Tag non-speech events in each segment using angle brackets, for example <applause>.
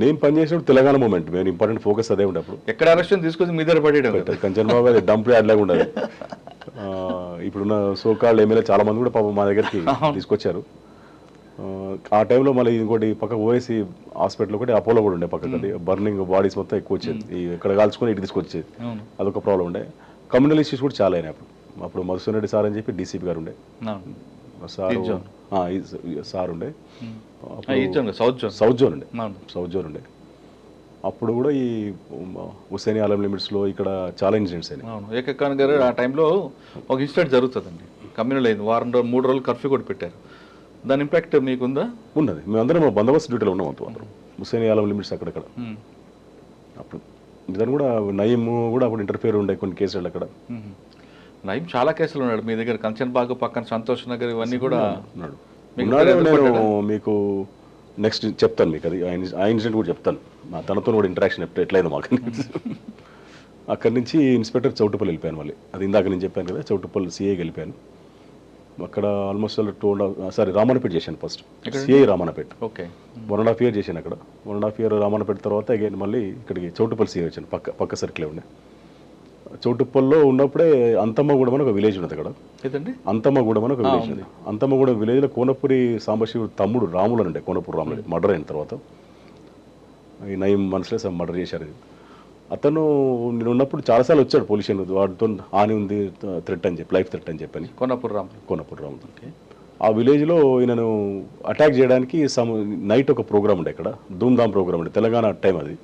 నేను పనిచేసినప్పుడు తెలంగాణ మూమెంట్ మేము ఇంపార్టెంట్ ఫోకస్ అదే ఉండే అప్పుడు ఎక్కడ అరెస్ట్ తీసుకొచ్చి మీ దగ్గర పడేయడం. కంచన్ బాబు అది డంప్ యార్డ్ లాగా ఉండదు. <laughs> ఇప్పుడున్న సోకాళ్ళు ఎమ్మెల్యే చాలా మంది కూడా పాపం మా దగ్గరికి తీసుకొచ్చారు. ఆ, టైంలో మళ్ళీ ఇంకోటి పక్క ఓఎస్సి హాస్పిటల్ ఒకటి అపోలో కూడా ఉండే పక్కకి అది. బర్నింగ్ బాడీస్ మొత్తం ఎక్కువ వచ్చేది. ఇక్కడ కాల్చుకొని ఇటు తీసుకొచ్చేది. అదొక ప్రాబ్లం ఉండే. కమ్యూనల్ ఇష్యూస్ కూడా చాలా అయినాయి అప్పుడు. అప్పుడు మధుసూన్ రెడ్డి సార్ అని చెప్పి డీసీపీ గారు ఉండే. సార్. సార్ ఉండే. South zone. సౌత్ జోన్ ఉండే. సౌత్ జోన్ ఉండే. అప్పుడు కూడా ఈ హుసేని ఆలం లిమిట్స్లో ఇక్కడ చాలా ఇన్సిడెంట్స్ అయినాయి అవును. ఏక ఖాన్ గారు ఆ టైంలో ఒక ఇన్సిడెంట్ జరుగుతుందండి. కమ్యూనల్ అయింది. వారం రోజులు మూడు రోజులు కర్ఫ్యూ కూడా పెట్టారు. దాని ఇంపాక్ట్ మీకుందా? ఉన్నది. మేమందరం మా బందోబస్తు డ్యూటీలో ఉన్నాం అంత అందరం హుసేని ఆలం లిమిట్స్ అక్కడక్కడ. అప్పుడు దాని కూడా నయీం కూడా అప్పుడు ఇంటర్ఫియర్ ఉండే కొన్ని కేసులు అక్కడ. నయీం చాలా కేసులు ఉన్నాడు. మీ దగ్గర కంచన్ బాగ్ పక్కన సంతోష్ నగర్ ఇవన్నీ కూడా ఉన్నాడు నేను మీకు నెక్స్ట్ చెప్తాను మీకు అది. ఆ ఇన్సి- ఆ ఇన్సిడెంట్ కూడా చెప్తాను. మా తనతో కూడా ఇంటరాక్షన్ ఎట్లయిందో మాకు. <laughs> అక్కడి నుంచి ఇన్స్పెక్టర్ చౌటుపల్లి వెళ్ళిపోయాను మళ్ళీ. అది ఇందాక నేను చెప్పాను కదా చౌటుపల్లి సిఐకి వెళ్ళిపోయాను. అక్కడ almost two and sorry Ramannapeta చేశాను first CI Ramannapeta. Okay. One and half year చేశాను అక్కడ. One and half year Ramannapeta తర్వాత అగైన్ మళ్ళీ ఇక్కడికి చౌటుపల్లి సిఐ వచ్చాను. పక్క పక్క సర్కిలే ఉండే. చౌటుప్పల్లో ఉన్నప్పుడే అంతమ్మగూడెం అని ఒక విలేజ్ ఉన్నది అక్కడ. ఏదండి? అంతమ్మగూడెం అని ఒక విలేజ్ ఉంది అంతమ్మగూడెం విలేజ్లో కోనపురి సాంబశివుడు తమ్ముడు రాములు ఉండే కోనపూరి రాములు మర్డర్ అయిన తర్వాత. ఈ నయం మనసులే మర్డర్ చేశారు. అతను నేను ఉన్నప్పుడు చాలాసార్లు వచ్చాడు పోలీస్ స్టేషన్ వాడితో హాని ఉంది థ్రెట్ అని చెప్పి లైఫ్ థ్రెట్ అని చెప్పని. కొన్నపూర్ రాములు. కోనపూరి రాములు. ఆ విలేజ్లో ఈయనను అటాక్ చేయడానికి సమ్ నైట్ ఒక ప్రోగ్రామ్ ఉండే ఇక్కడ ధూమ్ధామ్ ప్రోగ్రామ్ ఉండే. తెలంగాణ టైం అది.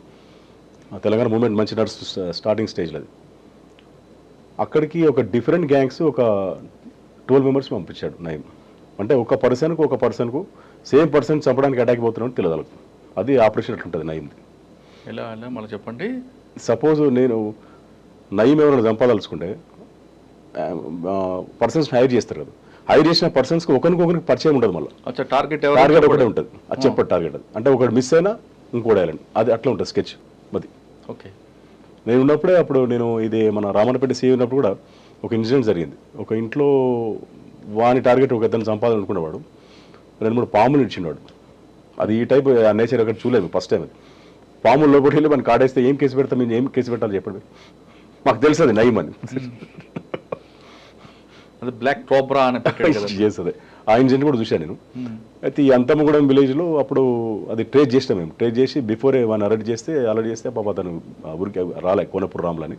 తెలంగాణ మూమెంట్ మంచి నడుస్తు స్టార్టింగ్ స్టేజ్లో అది. అక్కడికి ఒక డిఫరెంట్ గ్యాంగ్స్ ఒక ట్వెల్వ్ మెంబర్స్ పంపించాడు నయం. అంటే ఒక పర్సన్కు ఒక పర్సన్కు సేమ్ పర్సన్ చంపడానికి అటాక్ పోతున్నాడు తెలియదు. అది ఆపరేషన్ అట్లుంటుంది నయంది. ఎలా ఎలా? మళ్ళీ చెప్పండి. సపోజ్ నేను నయం ఎవరైనా చంపాదలుచుకుంటే పర్సన్స్ హైర్ చేస్తారు కదా. హైర్ చేసిన పర్సన్స్కి ఒకరికొకరికి పరిచయం ఉండదు మళ్ళీ. అచ్చా టార్గెట్ టార్గెట్ ఒకటే ఉంటుంది. అది చెప్పడు టార్గెట్. అంటే ఒకటి మిస్ అయినా ఇంకోటి అది అట్లా ఉంటుంది స్కెచ్. అది ఓకే. నేను ఉన్నప్పుడే అప్పుడు నేను ఇది మన రామన్నపేట సీ ఉన్నప్పుడు కూడా ఒక ఇన్సిడెంట్ జరిగింది. ఒక ఇంట్లో వాని టార్గెట్ ఒక ఇద్దరు సంపాదన అనుకునేవాడు రెండు మూడు పాములు ఇచ్చిండాడు అది ఈ టైప్ ఆ నేచర్ అక్కడ చూడలేదు ఫస్ట్ టైం అది పాములు లోపలికి వెళ్ళి మన కాడేస్తే ఏం కేసు పెడతాం మేము ఏం కేసు పెట్టాలి చెప్పండి. మాకు తెలుసు అది నయం అని <laughs> అది బ్లాక్ కోబ్రా అని చేస్తుంది <laughs> ఆ ఇన్సిడెంట్ కూడా చూశాను నేను. అయితే ఈ అంతమ్మగూడెం విలేజ్లో అప్పుడు అది ట్రేస్ చేసినాం మేము. ట్రేస్ చేసి బిఫోరే వాడిని అరెస్ట్ చేస్తే అలర్ట్ చేస్తే పాప అతను ఊరికి రాలే కోనపూర్ రాములని.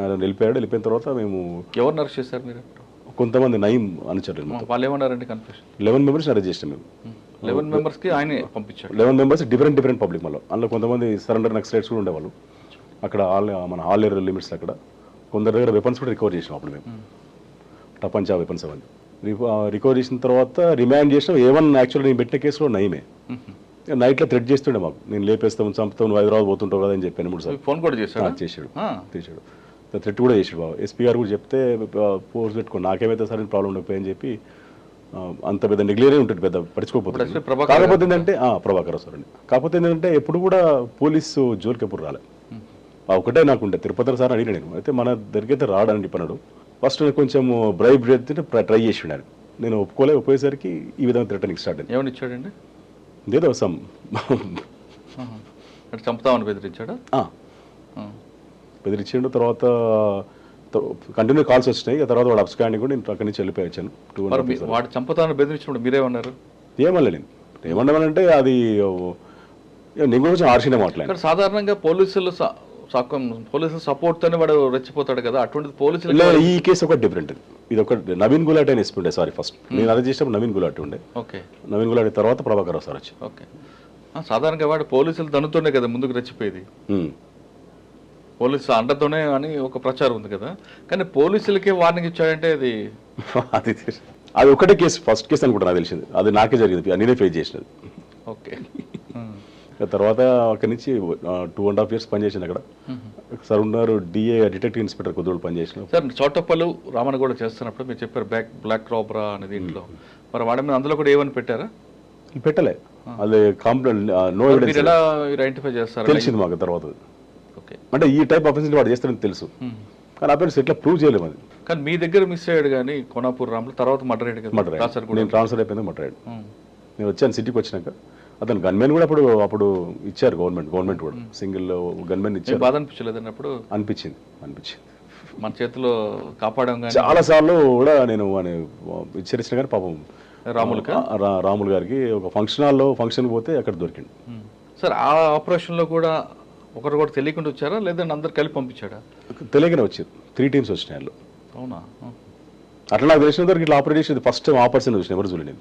ఆయన వెళ్ళిపోయాడు వెళ్ళిపోయిన తర్వాత మేము ఎవరిని అరెస్ట్ చేశారు మీరు? కొంతమంది నయం అనుచరులు మా- వాళ్ళు ఏమన్నారండి కన్ఫ్యూషన్? లెవెన్ మెంబర్స్ అరెస్ట్ చేసినాం మేము. లెవెన్ మెంబర్స్కి ఆయనే పంపించాడు. Eleven members different different public మళ్ళీ. అందులో కొంతమంది సరెండర్ నక్సలైట్స్ కూడా ఉండేవాళ్ళు. అక్కడ ఆల్ మన ఆల్ ఏరియా లిమిట్స్ అక్కడ. కొందరి దగ్గర వెపన్స్ కూడా రికవర్ చేసినాం అప్పుడు మేము. టపంచా వెపన్స్ అవన్నీ. రికవర్ చేసిన తర్వాత రిమాండ్ చేసినాం ఏవన్ యాక్చువల్లీ నేను పెట్టిన కేసులో నయమే. నైట్లో థ్రెడ్ చేస్తుండే మాకు. నేను లేపేస్తాం చంపుతాం నువ్వు హైదరాబాద్ పోతుంటావు కదా అని చెప్పాను మూడు సార్లు. ఫోన్ కూడా చేశాడు? చేశాడు. చేశాడు. థ్రెట్ కూడా చేసాడు బాబు ఎస్పీ గారు కూడా చెప్తే ఫోర్స్ పెట్టుకో నాకేమైతే సరైన ప్రాబ్లం ఉండకపోయి చెప్పి అంత పెద్ద నెగ్లేరే ఉంటుంది పెద్ద ప్రభాకర్ కాకపోతే ఏంటంటే ఆ, ప్రభాకర్ సార్ అండి కాకపోతే ఏంటంటే ఎప్పుడు కూడా పోలీసు జోలికి ఎప్పుడు రాలే. ఒకటే నాకు ఉండే. తిరుపతి సార్ అడిగిన నేను. అయితే మన దగ్గరైతే రాడని చెప్పన్నాడు ఫస్ట్ కొంచెం బ్రైబ్ చేస్తే ట్రై చేసిండు ఆయన నేను ఒప్పుకోలే ఒప్పేసరికి ఈ విధంగా థ్రెటనింగ్ స్టార్ట్ అయింది. ఏమని ఇచ్చాడండి? ఏదో సమ్ చంపుతామని బెదిరించాడా. బెదిరించిండు తర్వాత కంటిన్యూ కాల్స్ వచ్చినాయి. ఆ తర్వాత వాడు అబ్స్కాండింగ్ కూడా నేను అక్కడి నుంచి వెళ్ళిపోయి వచ్చాను. వాడు చంపుతామని బెదిరించినప్పుడు మీరేమన్నారు ఏమన్నా నేను ఏమన్నామనంటే అది నేను కొంచెం ఆర్షినే మాట్లాడాను సాధారణంగా పోలీసులు పోలీసుల సపోర్ట్ తోనే వాడు రెచ్చిపోతాడు కదా? అటువంటిది పోలీసులు ఈ కేసు ఒకటి డిఫరెంట్ ఇది ఒక నవీన్ గులాటి అని ఉండే సారీ ఫస్ట్ నేను అరెస్ట్ చేసినప్పుడు నవీన్ గులాటి ఉండే. ఓకే. నవీన్ గులాటి తర్వాత ప్రభాకర్ రావు సార్ వచ్చి ఓకే. సాధారణంగా వాడు పోలీసులు తనుతోనే కదా ముందుకు రెచ్చిపోయేది. ఉమ్. పోలీసులు అండతోనే అని ఒక ప్రచారం ఉంది కదా? కానీ పోలీసులకే వార్నింగ్ ఇచ్చాడంటే అది <laughs> అది అది ఒకటే కేసు ఫస్ట్ కేసు అనుకుంటా నాకు తెలిసింది. అది నాకే జరిగింది నేనే ఫేస్ చేసినది. ఓకే. తర్వాత అక్కడి నుంచి టూ అండ్ హాఫ్ ఇయర్స్ పనిచేసాను అక్కడ. సార్ ఉన్నారు డిఏ డిటెక్టివ్ ఇన్స్పెక్టర్ కొద్దిగా పనిచేసిన సార్ చోటప్పలు రామన్ కూడా చేస్తున్నప్పుడు మీరు చెప్పారు బ్యాక్ బ్లాక్ రాబరా అనే దీంట్లో. మరి వాడి మీద అందులో కూడా ఏమని పెట్టారా? పెట్టలే. అది కాంప్లైంట్ నో ఎవిడెన్స్ ఎలా ఐడెంటిఫై చేస్తారు? తెలిసింది మాకు తర్వాత. ఓకే. అంటే ఈ టైప్ ఆఫెన్స్ వాడు చేస్తారని తెలుసు. కానీ అఫెన్స్ ఎట్లా ప్రూవ్ చేయలేము అది కానీ మీ దగ్గర మిస్ అయ్యాడు కానీ కోనాపూర్ రాములు తర్వాత అయ్యాడు కదా మటర్ కూడా. నేను ట్రాన్స్ఫర్ అయిపోయింది మటర్ నేను వచ్చాను సిటీకి వచ్చినాక. అతను గన్మెన్ కూడా అప్పుడు అప్పుడు ఇచ్చారు గవర్నమెంట్ గవర్నమెంట్ కూడా. సింగిల్ గన్మెన్ ఇచ్చారు. బాధ అనిపించలేదండి అప్పుడు అనిపించింది అనిపించింది. మన చేతిలో కాపాడాం కానీ చాలా సార్లు కూడా నేను హెచ్చరించిన కానీ పాపం రాములకా? ఆ, రా- రాములు గారికి ఒక ఫంక్షన్ హాల్లో ఫంక్షన్ పోతే అక్కడ దొరికింది సార్ ఆ ఆపరేషన్లో కూడా ఒకరు కూడా తెలియకుండా వచ్చారా? లేదంటే అందరు కలిపి పంపించాడా? తెలియకనే వచ్చారు. త్రీ టీమ్స్ వచ్చినాయి అవునా. అట్లా నాకు తెలిసిన వరకు ఇట్లా ఆపరేట్ చేసేది ఫస్ట్ ఆ పర్సన్ చూసిన ఎవరు చూడలేదు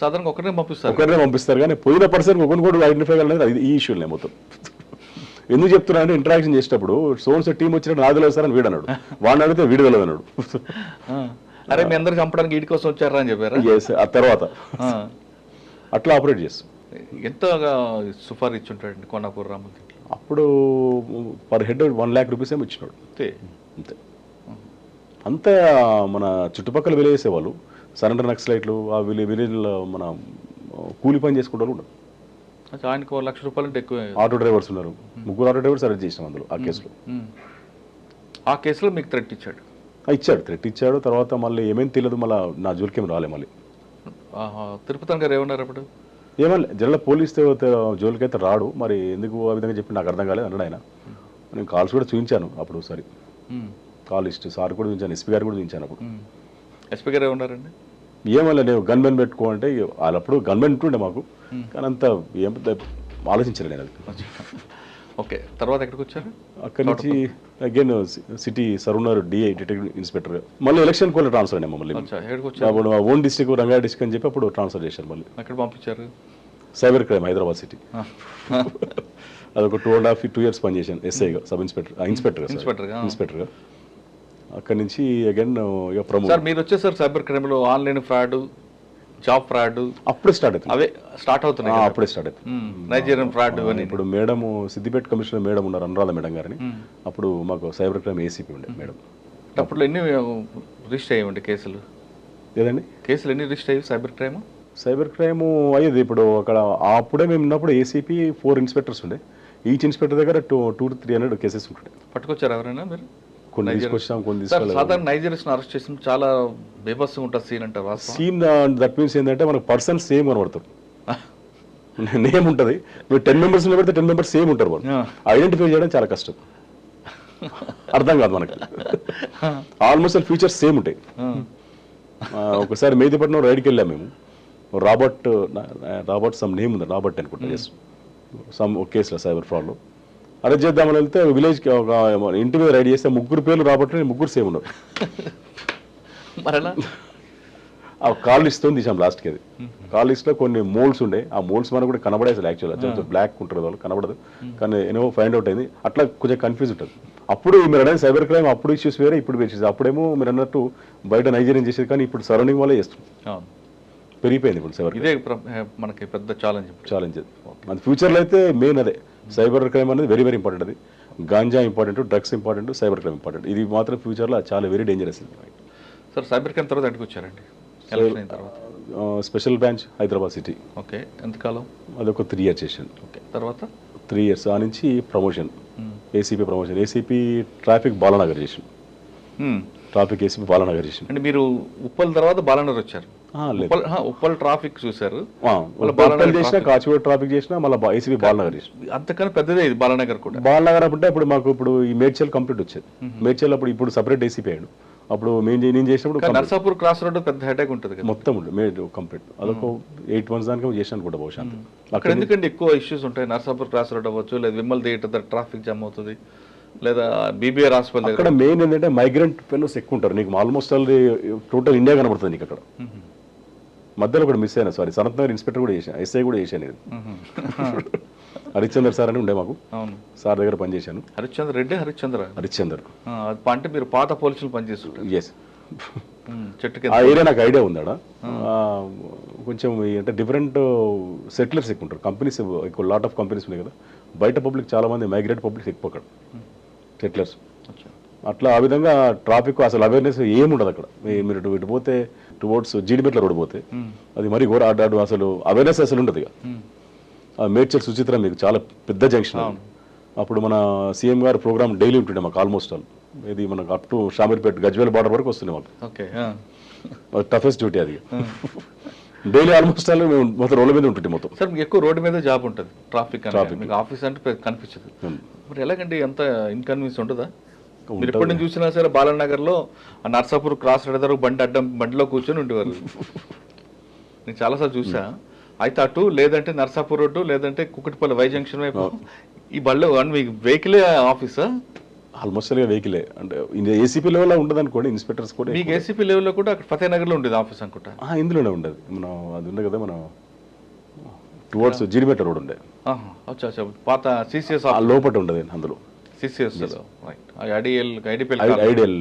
సాధారణంగా ఒకరినే పంపిస్తారు. ఒకరినే పంపిస్తారు కానీ పోయిన పర్సన్ ఒకరిని కూడా ఐడెంటిఫై కాలేదు అది ఈ ఇష్యూలే మొత్తం. ఎందుకు చెప్తున్నా అంటే ఇంటరాక్షన్ చేసేటప్పుడు సోన్స్ టీం వచ్చినట్టు నాది లేదు సార్ అని వీడు అన్నాడు. వాడిని అడిగితే వీడు తెలియదు అన్నాడు. అరే మీ అందరు చంపడానికి వీడి కోసం వచ్చారా అని చెప్పారా? Yes, ఆ తర్వాత. అట్లా ఆపరేట్ చేస్తాం. ఎంతగా సుఫారు ఇచ్చుంటాడండి కొన్నాపూర్ రాములు దీంట్లో అప్పుడు per head one lakh rupees ఏమో ఇచ్చినాడు. అంతే. అంతే. అంతా మన చుట్టుపక్కల విలేజేసేవాళ్ళు సరెండర్ నక్సలైట్లు ఆ విలే విలేజ్లో మన కూలి పని కూడా అచ్చా, ఆయనకు లక్ష రూపాయలు అంటే ఎక్కువ. ఆటో డ్రైవర్స్ ఉన్నారు. ముగ్గురు ఆటో డ్రైవర్స్ అరెస్ట్ చేసినాం అందులో ఆ కేసులో. ఆ కేసులో మీకు థ్రెట్ ఇచ్చాడు? ఇచ్చాడు థ్రెట్ ఇచ్చాడు. తర్వాత మళ్ళీ ఏమేమి తెలియదు మళ్ళీ నా జోలికేం రాలే మళ్ళీ. తిరుపతి గారు ఏమన్నారు అప్పుడు? ఏమన్నా జనరల్ పోలీస్ జోలికి అయితే రాడు. మరి ఎందుకు ఆ విధంగా చెప్పి నాకు అర్థం కాలేదు అన్నాడు ఆయన. నేను కాల్స్ కూడా చూపించాను అప్పుడు ఒకసారి. ఉమ్. కాల్ లిస్ట్ సార్ కూడా చూపించాను ఎస్పీ గారు కూడా చూపించాను అప్పుడు. ఎస్పీ గారు ఏమన్నారండి? ఏమన్నా నేను గన్మెన్ పెట్టుకో అంటే వాళ్ళప్పుడు గన్మెన్ ఉంటుండే మాకు. కానీ అంత ఏం పెద్ద ఆలోచించలే నేను అది. ఓకే తర్వాత ఎక్కడికి వచ్చారు? అక్కడి నుంచి again city surrounder DI detective inspector. మళ్ళీ ఎలక్షన్ కూడా ట్రాన్స్ఫర్ అయినా మమ్మల్ని. అప్పుడు ఓన్ డిస్టిక్ రంగారెడ్డి డిస్టిక్ అని చెప్పి అప్పుడు ట్రాన్స్ఫర్ చేశారు మళ్ళీ. ఎక్కడ పంపించారు? Cyber crime Hyderabad city. అదొక two and half two years పనిచేశాను ఎస్ఐగా సబ్ ఇన్స్పెక్టర్ ఇన్స్పెక్టర్ ఇన్స్పెక్టర్గా. ఇన్స్పెక్టర్గా. అక్కడి నుంచి అగైన్ ఇక ప్రమోట్ సార్ మీరు వచ్చేసారు సైబర్ క్రైమ్లో ఆన్లైన్ ఫ్రాడ్ జాబ్ ఫ్రాడ్. అప్పుడే స్టార్ట్ అవుతుంది. అవే స్టార్ట్ అవుతున్నాయి. అప్పుడే స్టార్ట్ అవుతుంది. నైజీరియన్ ఫ్రాడ్ ఇవన్నీ. ఇప్పుడు మేడం సిద్దిపేట కమిషనర్ మేడం ఉన్నారు అనురాధ మేడం గారిని. అప్పుడు మాకు సైబర్ క్రైమ్ ఏసీపీ ఉండే మేడం. అప్పుడు ఎన్ని రిజిస్టర్ అయ్యండి కేసులు? ఏదండి? కేసులు ఎన్ని రిజిస్టర్ అయ్యి సైబర్ క్రైమ్? సైబర్ క్రైమ్ అయ్యేది ఇప్పుడు అక్కడ అప్పుడే మేము ఉన్నప్పుడు ఏసీపీ ఫోర్ ఇన్స్పెక్టర్స్ ఉండే. ఈచ్ ఇన్స్పెక్టర్ దగ్గర two two to three hundred cases ఉంటుండే. పట్టుకొచ్చారు ఎవరైనా మీరు? కొన్ని తీసుకొచ్చాం కొన్ని సాధారణ నైజీరియస్ అరెస్ట్ చేసిన చాలా బేబస్గా ఉంటుంది సీన్ అంటారు సీన్ దట్ మీన్స్ ఏంటంటే మనకు పర్సన్ సేమ్ కనబడతారు. నేమ్ ఉంటుంది. మీరు టెన్ మెంబర్స్ పెడితే టెన్ మెంబర్స్ సేమ్ ఉంటారు వాళ్ళు. ఐడెంటిఫై చేయడం చాలా కష్టం. అర్థం కాదు మనకి. ఆల్మోస్ట్ ఫీచర్స్ సేమ్ ఉంటాయి. ఒకసారి మేదిపట్నం రైడ్కి వెళ్ళాం మేము. రాబర్ట్ రాబర్ట్ సమ్ నేమ్ ఉంది రాబర్ట్ అనుకుంటా ఎస్ సమ్ ఒక కేసులో సైబర్ ఫ్రాడ్లో అరెస్ట్ చేద్దామని వెళ్తే విలేజ్కి ఒక ఇంటి మీద రైడ్ చేస్తే ముగ్గురు పేర్లు రాబర్ట్ ముగ్గురు సేమ్ ఉన్నారు మరలా? ఆ కాల్ లిస్ట్ తీసాం లాస్ట్కి అది. కాల్ లిస్ట్లో కొన్ని మోల్డ్స్ ఉండే. ఆ మోల్డ్స్ మనకు కూడా కనబడే అసలు యాక్చువల్ బ్లాక్ ఉంటుంది వాళ్ళు కనబడదు. కానీ ఏమో ఫైండ్ అవుట్ అయింది. అట్లా కొంచెం కన్ఫ్యూజ్ ఉంటుంది. అప్పుడు మీరు అనేది సైబర్ క్రైమ్ అప్పుడు ఇష్యూస్ వేరే ఇప్పుడు ఇష్యూస్ అప్పుడేమో మీరు అన్నట్టు బయట నైజీరియన్ చేసేది కానీ ఇప్పుడు సరౌండింగ్ వల్లే చేస్తుంది పెరిగిపోయింది ఇప్పుడు సైబర్ ఇదే మనకి పెద్ద ఛాలెంజ్ ఛాలెంజ్ మన ఫ్యూచర్లో అయితే మెయిన్ అదే. సైబర్ క్రైమ్ అనేది వెరీ వెరీ ఇంపార్టెంట్ అది. Ganja important drugs important cyber crime important ఇది మాత్రం ఫ్యూచర్లో చాలా very dangerous sir cyber crime తర్వాత ఎక్కడికి వచ్చారండి? Special branch Hyderabad city okay ఎంతకాలం? అదొక త్రీ ఇయర్స్ చేశాను ఓకే తర్వాత? త్రీ ఇయర్స్ ఆ నుంచి promotion ACP promotion ACP traffic Balanagar చేసాను. ట్రాఫిక్ ఏసీపీ బాలానగర్ చేసాను అంటే మీరు ఉప్పల్ తర్వాత బాలనగర్ వచ్చారు. ఉప్పల్ ట్రాఫిక్ ఉప్పల్ బాలానగర్ చేసిన కాచిగూడ ట్రాఫిక్ చేసిన మళ్ళీ ఏసీపీ బాలనగర్ చేసిన. అంతకన్నా పెద్దదే ఇది బాలనగర్ కూడా. బాలనగర్ అంటే ఇప్పుడు మాకు ఇప్పుడు ఈ మేడ్చల్ కంప్లీట్ వచ్చేది. మేడ్చల్ అప్పుడు ఇప్పుడు సపరేట్ ఏసీపీ అయ్యాడు. అప్పుడు మేము నేను చేసినప్పుడు. నర్సాపూర్ క్రాస్ రోడ్ పెద్ద హెడేక్ ఉంటుంది మొత్తం మేడ్ కంప్లీట్. అదొక ఎయిట్ మంత్స్ దానికి చేసాను కూడా బహుశా. అక్కడ ఎందుకంటే ఎక్కువ ఇష్యూస్ ఉంటాయి? నర్సాపూర్ క్రాస్ రోడ్ అవ్వచ్చు లేదా విమల్ థియేటర్ దగ్గర ట్రాఫిక్ జామ్ అవుతుంది లేదా బీబీఆర్ హాస్పిటల్ అక్కడ మెయిన్ ఏంటంటే మైగ్రెంట్ ఫెలోస్ ఎక్కువ ఉంటారు. నీకు ఆల్మోస్ట్ ఆల్ టోటల్ ఇండియా కనబడుతుంది నీకు అక్కడ. మధ్యలో ఒకటి మిస్ అయినా సారీ సనత్ నగర్ ఇన్స్పెక్టర్ కూడా చేశాను ఎస్ఐ కూడా చేశాను ఇది హరిశ్చందర్ సార్ అని ఉండే మాకు. సార్ దగ్గర పనిచేశాను. హరిశ్చంద్ర రెడ్డి హరిశ్చంద్ర? హరిశ్చందర్. అంటే మీరు పాత పోలీసులు పనిచేస్తుంటారు. ఎస్ చెట్టు ఆ ఏరియా నాకు ఐడియా ఉంది ఆడ. ఆ, కొంచెం అంటే డిఫరెంట్ సెటిలర్స్ ఎక్కువ ఉంటారు. కంపెనీస్ ఎక్కువ లాట్ ఆఫ్ కంపెనీస్ ఉన్నాయి కదా. బయట పబ్లిక్ చాలా మంది మైగ్రేట్ పబ్లిక్ ఎక్కువ అక్కడ. సెటిలర్స్. అట్లా ఆ విధంగా ట్రాఫిక్ అసలు అవేర్నెస్ ఏముండదు అక్కడ. మీరు ఇటు పోతే టువర్డ్స్ జీడిమెట్ల రోడ్ పోతే అది మరి ఘోర అడ్డు అసలు అవేర్నెస్ అసలు ఉండదు ఇక. మేడ్చల్ సుచిత్ర మీకు చాలా పెద్ద జంక్షన్. అప్పుడు మన సీఎం గారు ప్రోగ్రామ్ డైలీ ఉంటుండే మాకు ఆల్మోస్ట్ ఆల్ ఇది మనకు up to Shamirpet Gajwel border వరకు వస్తుంది మాకు. టఫెస్ట్ డ్యూటీ అది డైలీ ఆల్మోస్ట్ అలా మేము మొత్తం రోడ్ల మీద ఉంటుంటే మొత్తం. సార్ మీకు ఎక్కువ రోడ్డు మీద జాబ్ ఉంటుంది ట్రాఫిక్. మీకు ఆఫీస్ అంటే కనిపించదు. మరి ఎలాగండి ఎంత ఇన్కన్వీనియన్స్ ఉంటుందా? మీరు. ఎప్పటి నుంచి చూసినా సరే బాలనగర్లో నర్సాపూర్ క్రాస్ రెడదారు బండి అడ్డం బండిలో కూర్చొని ఉండేవారు నేను చాలాసార్లు చూసా. అయితే అటు లేదంటే నర్సాపూర్ రోడ్డు లేదంటే కుక్కటిపల్లి వై జంక్షన్ వైపు. ఈ బళ్ళు అంటే మీకు వెహికలే ఆఫీసా? ఆల్మోస్ట్ అలా వెహికలే. అంటే ఏసీపీ లెవెల్లో ఉండదు అనుకోండి ఇన్స్పెక్టర్స్ కూడా మీకు ఏసీపీ లెవెల్లో కూడా అక్కడ ఫతేనగర్లో ఉండేది ఆఫీస్ అనుకుంటా. ఆ, ఇందులోనే ఉండదు. మనం అది ఉండే కదా మనం టువర్డ్స్ జీడిమెట్ట రోడ్ ఉండే. పాత సిసిఎస్ ఆ లోపట ఉండదు అందులో. CCS right IDL IDPL ideal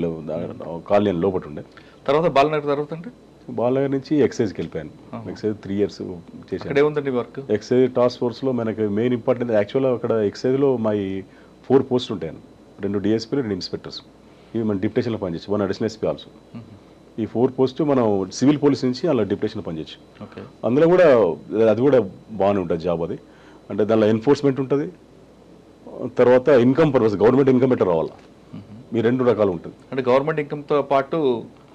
colony లోపట ఉండే. తర్వాత బాలనగర్ తర్వాత అంటే? బాలనగర్ నుంచి ఎక్సైజ్కి వెళ్ళిపోయాను. ఎక్సైజ్ త్రీ ఇయర్స్ చేశాను. ఏముందండి వర్క్? ఎక్సైజ్ టాస్క్ ఫోర్స్లో మనకి మెయిన్ ఇంపార్టెంట్ యాక్చువల్గా అక్కడ ఎక్సైజ్లో మా ఫోర్ పోస్ట్ ఉంటాయి. రెండు డిఎస్పీలు రెండు ఇన్స్పెక్టర్స్ ఇవి మన డిప్యుటేషన్లో పనిచేయచ్చు. వన్ అడిషనల్ ఎస్పీ ఆల్సో ఈ ఫోర్ పోస్ట్ మనం సివిల్ పోలీస్ నుంచి అలా డిప్యుటేషన్లో పనిచేయచ్చు. అందులో కూడా అది కూడా బాగానే ఉంటుంది జాబ్ అది. అంటే దానిలో ఎన్ఫోర్స్మెంట్ ఉంటుంది. తర్వాత ఇన్కమ్ పర్పస్ గవర్నమెంట్ ఇన్కమ్ ఎట్లా రావాలి ఈ రెండు రకాలు ఉంటుంది. అంటే గవర్నమెంట్ ఇన్కమ్తో పాటు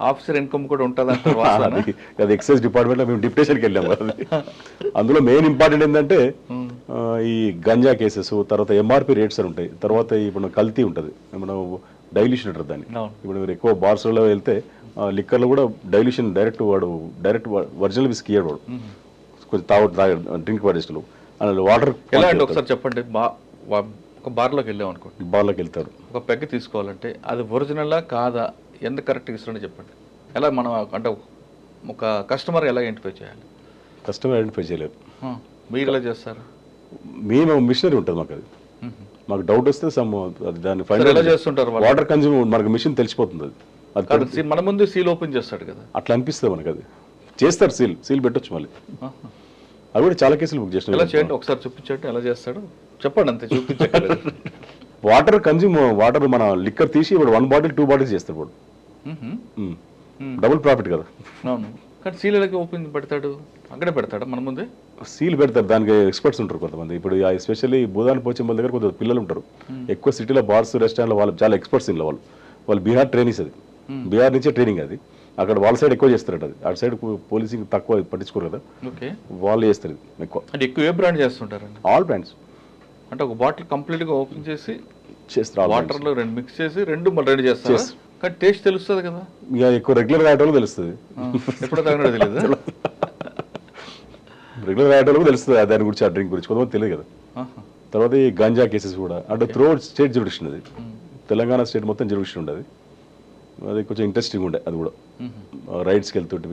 ఆఫీసర్ ఇన్కమ్ కూడా ఉంటుంది? <laughs> అది ఎక్సైజ్ డిపార్ట్మెంట్లో మేము డిప్యుటేషన్కి వెళ్ళాము. <laughs> అందులో మెయిన్ ఇంపార్టెంట్ ఏంటంటే ఈ గంజా కేసెస్ తర్వాత ఎంఆర్పి రేట్స్ అని ఉంటాయి. తర్వాత ఇప్పుడు కల్తీ ఉంటుంది. మనం డైల్యూషన్ అంటారు దాన్ని. ఇప్పుడు మీరు ఎక్కువ బార్స్లో వెళ్తే లిక్కర్లో కూడా డైల్యూషన్ డైరెక్ట్ వాడు డైరెక్ట్ ఒరిజినల్ విస్కీ ఇయ్యడు వాడు. కొంచెం తాగు డ్రింక్ పడేస్టులు అందులో వాటర్ ఎలా అండి ఒకసారి చెప్పండి? ఒక బార్లోకి వెళ్ళాం అనుకోండి. బార్లోకి వెళ్తారు. ఒక పెగ్ తీసుకోవాలంటే అది ఒరిజినలా కాదా? ఎంత కరెక్ట్ ఇస్తారని చెప్పండి. ఎలా మనం అంటే ఒక కస్టమర్ ఎలా ఐడెంటిఫై చేయాలి? కస్టమర్ ఐడెంటిఫై చేయలేరు ఆ, మీరు ఎలా చేస్తారు? మేము మిషనరీ ఉంటుంది మాకు అది. మాకు డౌట్ వస్తే సమ్ అది దాన్ని సరే, ఎలా చేస్తుంటారు వాళ్ళు? వాటర్ కన్జ్యూమ్ మనకు మిషన్ తెలిసిపోతుంది అది. అది కాదు మన ముందు సీల్ ఓపెన్ చేస్తాడు కదా. అట్లా అనిపిస్తుంది మనకు అది. చేస్తారు సీల్. సీల్ పెట్టొచ్చు మళ్ళీ. ఆహా. అవి కూడా చాలా కేసులు బుక్ ఎలా చేసిన చేయండి? ఒకసారి చూపించండి. ఎలా చేస్తాడు? చెప్పండి అంతే చూపించక్కర్లేదు. <laughs> వాటర్ కన్జ్యూమ్ వాటర్ మన లిక్కర్ తీసి ఇప్పుడు వన్ బాటిల్ టూ బాటిల్స్ వాడు. మ్మ్. డబుల్ ప్రాఫిట్ కదా. అవును. కానీ సీల్ ఎలాగ ఓపెన్ పెడతాడు అక్కడే పెడతాడా మన ముందే? సీల్ పెడతారు దానికి ఎక్స్పర్ట్స్ ఉంటారు కొంతమంది. ఇప్పుడు ఎస్పెషల్లీ భూదాన్ పోచంబల్ దగ్గర కొంత పిల్లలు ఉంటారు. ఎక్కువ సిటీలో బార్స్ రెస్టారెంట్లో వాళ్ళు చాలా ఎక్స్పర్ట్స్ ఇంట్లో వాళ్ళు. వాళ్ళు బీహార్ ట్రైనింగ్స్ అది. బీహార్ నుంచే ట్రైనింగ్ అది. అక్కడ వాళ్ళ సైడ్ ఎక్కువ చేస్తారట అది. అటు సైడ్ పోలీసింగ్ తక్కువ పట్టించుకోరు కదా. ఓకే. వాళ్ళు చేస్తారు ఎక్కువ. ఎక్కువ ఏ బ్రాండ్ చేస్తుంటారండి? ఆల్ బ్రాండ్స్ అంటే ఒక బాటిల్ కంప్లీట్గా ఓపెన్ చేసి చేస్తారు all brands. వాటర్లో రెండు మిక్స్ చేసి రెండు మళ్ళీ రెడీ చేస్తారు. కానీ టేస్ట్ తెలుస్తుంది కదా. ఇక ఎక్కువ రెగ్యులర్ రాయటం తెలుస్తుంది. ఎప్పుడో తాగినట్టు తెలియదు <laughs> రెగ్యులర్ రాయటం తెలుస్తుంది దాని గురించి ఆ డ్రింక్ గురించి. కొంతమంది తెలియదు కదా. తర్వాత ఈ గంజా కేసెస్ కూడా. అంటే త్రూ స్టేట్ జ్యూరిడిక్షన్ అది. తెలంగాణ స్టేట్ మొత్తం జ్యూరిడిక్షన్ ఉండదు. అది కొంచెం ఇంట్రెస్టింగ్ ఉండే అది కూడా. రైడ్స్కి వెళ్తుంటే